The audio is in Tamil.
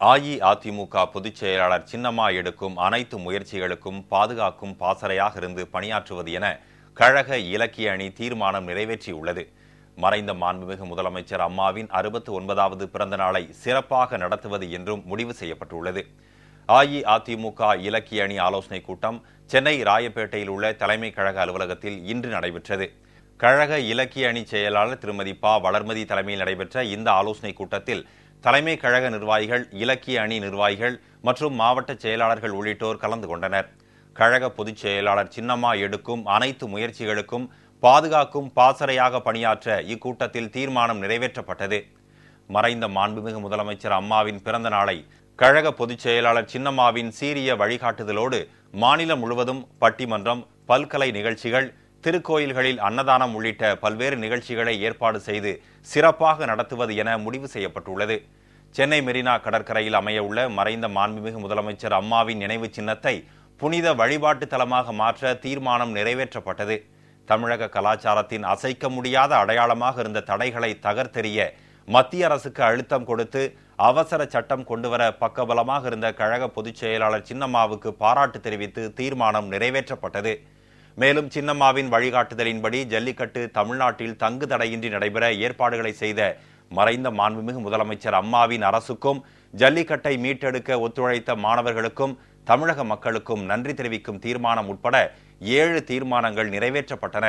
அஇஅதிமுக பொதுச் செயலாளர் சின்னம்மா எடுக்கும் அனைத்து முயற்சிகளுக்கும் பாதுகாக்கும் பாசறையாக இருந்து பணியாற்றுவது என கழக இலக்கிய அணி தீர்மானம் நிறைவேற்றியுள்ளது. மறைந்த மாண்புமிகு முதலமைச்சர் அம்மாவின் அறுபத்து ஒன்பதாவது பிறந்த நாளை சிறப்பாக நடத்துவது என்றும் முடிவு செய்யப்பட்டுள்ளது. அஇஅதிமுக இலக்கிய அணி ஆலோசனைக் கூட்டம் சென்னை ராயப்பேட்டையில் உள்ள தலைமை கழக அலுவலகத்தில் இன்று நடைபெற்றது. கழக இலக்கிய அணி செயலாளர் திருமதி பா. வளர்மதி தலைமையில் நடைபெற்ற இந்த ஆலோசனைக் கூட்டத்தில் தலைமை கழக நிர்வாகிகள் இலக்கிய அணி நிர்வாகிகள் மற்றும் மாவட்ட செயலாளர்கள் உள்ளிட்டோர் கலந்து கொண்டனர். கழக பொதுச் செயலாளர் சின்னம்மா எடுக்கும் அனைத்து முயற்சிகளுக்கும் பாதுகாக்கும் பாசறையாக பணியாற்ற இக்கூட்டத்தில் தீர்மானம் நிறைவேற்றப்பட்டது. மறைந்த மாண்புமிகு முதலமைச்சர் அம்மாவின் பிறந்த நாளை கழக பொதுச் செயலாளர் சின்னம்மாவின் சீரிய வழிகாட்டுதலோடு மாநிலம் முழுவதும் பட்டிமன்றம் பல்கலை நிகழ்ச்சிகள் திருக்கோயில்களில் அன்னதானம் உள்ளிட்ட பல்வேறு நிகழ்ச்சிகளை ஏற்பாடு செய்து சிறப்பாக நடத்துவது என முடிவு செய்யப்பட்டுள்ளது. சென்னை மெரினா கடற்கரையில் அமையவுள்ள மறைந்த மாண்புமிகு முதலமைச்சர் அம்மாவின் நினைவு சின்னத்தை புனித வழிபாட்டு தலமாக மாற்ற தீர்மானம் நிறைவேற்றப்பட்டது. தமிழக கலாச்சாரத்தின் அசைக்க முடியாத அடையாளமாக இருந்த தடைகளை தகர்த்தெறிய மத்திய அரசுக்கு அழுத்தம் கொடுத்து அவசர சட்டம் கொண்டுவர பக்கபலமாக இருந்த கழக பொதுச் செயலாளர் சின்னம்மாவுக்கு பாராட்டு தெரிவித்து தீர்மானம் நிறைவேற்றப்பட்டது. மேலும் சின்னம்மாவின் வழிகாட்டுதலின்படி ஜல்லிக்கட்டு தமிழ்நாட்டில் தங்கு தடையின்றி நடைபெற ஏற்பாடுகளை செய்த மறைந்த மாண்புமிகு முதலமைச்சர் அம்மாவின் அரசுக்கும் ஜல்லிக்கட்டை மீட்டெடுக்க ஒத்துழைத்த மாணவர்களுக்கும் தமிழக மக்களுக்கும் நன்றி தெரிவிக்கும் தீர்மானம் உட்பட ஏழு தீர்மானங்கள் நிறைவேற்றப்பட்டன.